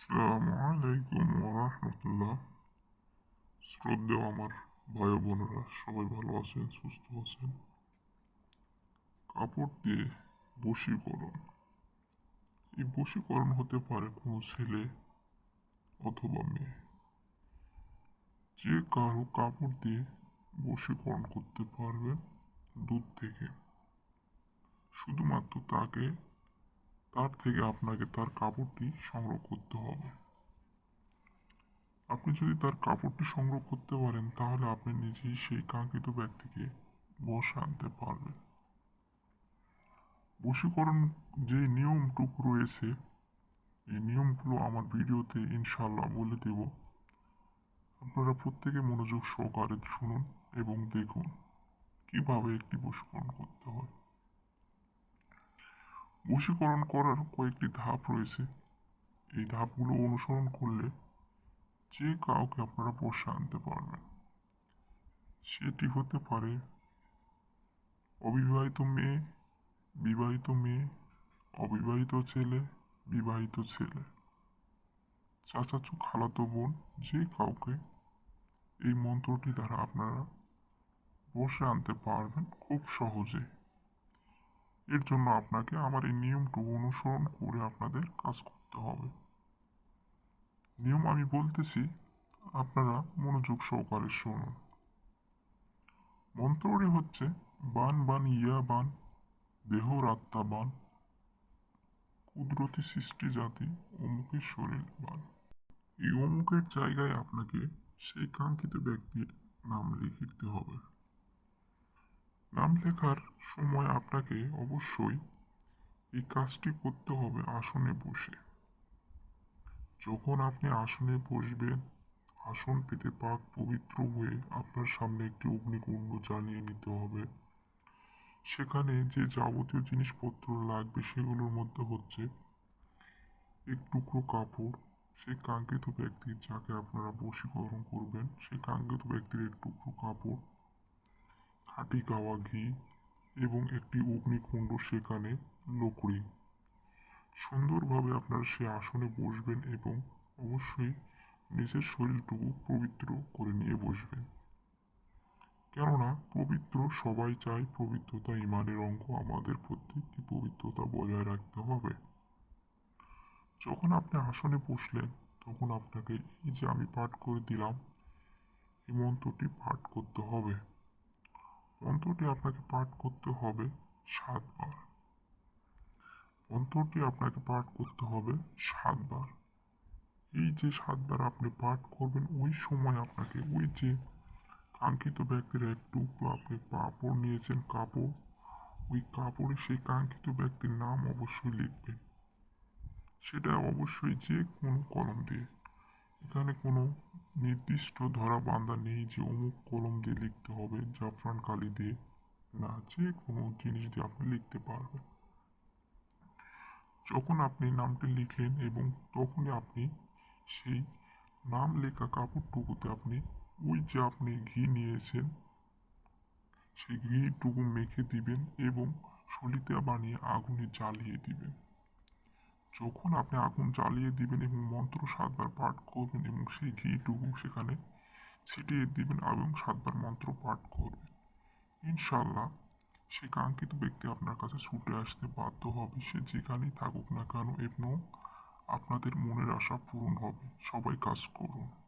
আসসালামু আলাইকুম রহমতুল্লাহ শ্রদ্ধেয় আমার ভাই বোনেরা, সবাই ভালো আছেন, সুস্থ আছেন? কাপড় দিয়ে বশীকরণ। এই বশীকরণ হতে পারে কোনো ছেলে অথবা মেয়ে। যে কারও কাপড় দিয়ে বশীকরণ করতে পারবেন দূর থেকে। শুধুমাত্র তাকে তার থেকে আপনাকে তার কাপড়টি সংগ্রহ করতে হবে। আপনি যদি তার কাপড়টি সংগ্রহ করতে পারেন, তাহলে আপনি নিজেই সেই কাঙ্ক্ষিত ব্যক্তিকে বসে আনতে পারবেন। বশীকরণ যে নিয়মটুকু রয়েছে, এই নিয়মগুলো আমার ভিডিওতে ইনশাল্লাহ বলে দেব। আপনারা প্রত্যেকে মনোযোগ সহকারে শুনুন এবং দেখুন কীভাবে একটি বশীকরণ করতে হয়। বশীকরণ করার কয়েকটি ধাপ রয়েছে। এই ধাপগুলো অনুসরণ করলে যে কাউকে আপনারা বসে আনতে পারবেন, সেটি হতে পারে অবিবাহিত মেয়ে, বিবাহিত মেয়ে, অবিবাহিত ছেলে, বিবাহিত ছেলে, চাচাচু খালাতো বোন, যে কাউকে এই মন্ত্রটি দ্বারা আপনারা বসে আনতে পারবেন খুব সহজে। এর জন্য আপনাকে আমার এই নিয়মটুকু অনুসরণ করে আপনাদের কাজ করতে হবে। নিয়ম আমি বলতেছি, আপনারা মনোযোগ সহকারে শুনুন। মন্ত্রটি হচ্ছে, বান বান ইয়া বান, দেহ রাত্তা বান, কুদরতি সৃষ্টি জাতি অমুকের শরীর বান। এই অমুকের জায়গায় আপনাকে সেই কাঙ্ক্ষিত ব্যক্তির নাম লিখতে হবে। নাম লেখার সময় আপনাকে অবশ্যই এই কাজটি করতে হবে আসনে বসে। যখন আপনি আসনে বসবেন, আসন পেতে পাক পবিত্র হয়ে আপনার সামনে একটি অগ্নিকুণ্ড জ্বালিয়ে নিতে হবে। সেখানে যে যাবতীয় জিনিসপত্র লাগবে সেগুলোর মধ্যে হচ্ছে এক টুকরো কাপড়, সেই কাঙ্ক্ষিত ব্যক্তির যাকে আপনারা বশীকরণ করবেন, সেই কাঙ্ক্ষিত ব্যক্তির এক টুকরো কাপড় খাঁটি গাওয়া ঘি এবং একটি অগ্নিকুণ্ড সেখানে লকড়ি সুন্দরভাবে আপনারা সে আসনে বসবেন এবং অবশ্যই নিজের শরীরটুকু পবিত্র করে নিয়ে বসবেন। কেননা পবিত্র, সবাই চায় পবিত্রতা, ইমানের অঙ্গ আমাদের প্রত্যেকটি পবিত্রতা বজায় রাখতে হবে। যখন আপনি আসনে বসলেন, তখন আপনাকে এই যে আমি পাঠ করে দিলাম, এই মন্ত্রটি পাঠ করতে হবে। মন্ত্রটি আপনাকে পাঠ করতে হবে সাতবার। মন্ত্রটি আপনাকে পাঠ করতে হবে সাতবার। এই যে সাতবার আপনি পাঠ করবেন, ওই সময় আপনাকে ওই যে কাঙ্ক্ষিত ব্যক্তির এক টুকরো আপনি কাপড় নিয়েছেন, কাপড়, ওই কাপড়ে সেই কাঙ্ক্ষিত ব্যক্তির নাম অবশ্যই লিখবেন। সেটা অবশ্যই যে কোনো কলম দিয়ে। এখানে কোনো নির্দিষ্ট ধরা বান্ধা নেই যে অমুক কলম দিয়ে লিখতে হবে, জাফরান কালি দিয়ে। না, যে কোনো জিনিস দিয়ে আপনি লিখতে পারবেন। যখন আপনি নামটি লিখলেন এবং তখনই আপনি সেই নাম লেখা কাপড়টুকুতে আপনি ওই যে আপনি ঘি নিয়েছেন, সেই ঘিটুকু মেখে দিবেন এবং সলিতে বানিয়ে আগুনে জ্বালিয়ে দিবেন। যখন আপনি আগুন জ্বালিয়ে দিবেন এবং মন্ত্র সাতবার পাঠ করবেন এবং সেই ঘিটুকু সেখানে ছিটিয়ে দিবেন এবং সাতবার মন্ত্র পাঠ করবেন ইনশাল্লাহ সে কাঙ্ক্ষিত ব্যক্তি আপনার কাছে ছুটে আসতে বাধ্য হবে। সে যেখানেই থাকুক না কেন, এবং আপনাদের মনের আশা পূরণ হবে। সবাই কাজ করুন।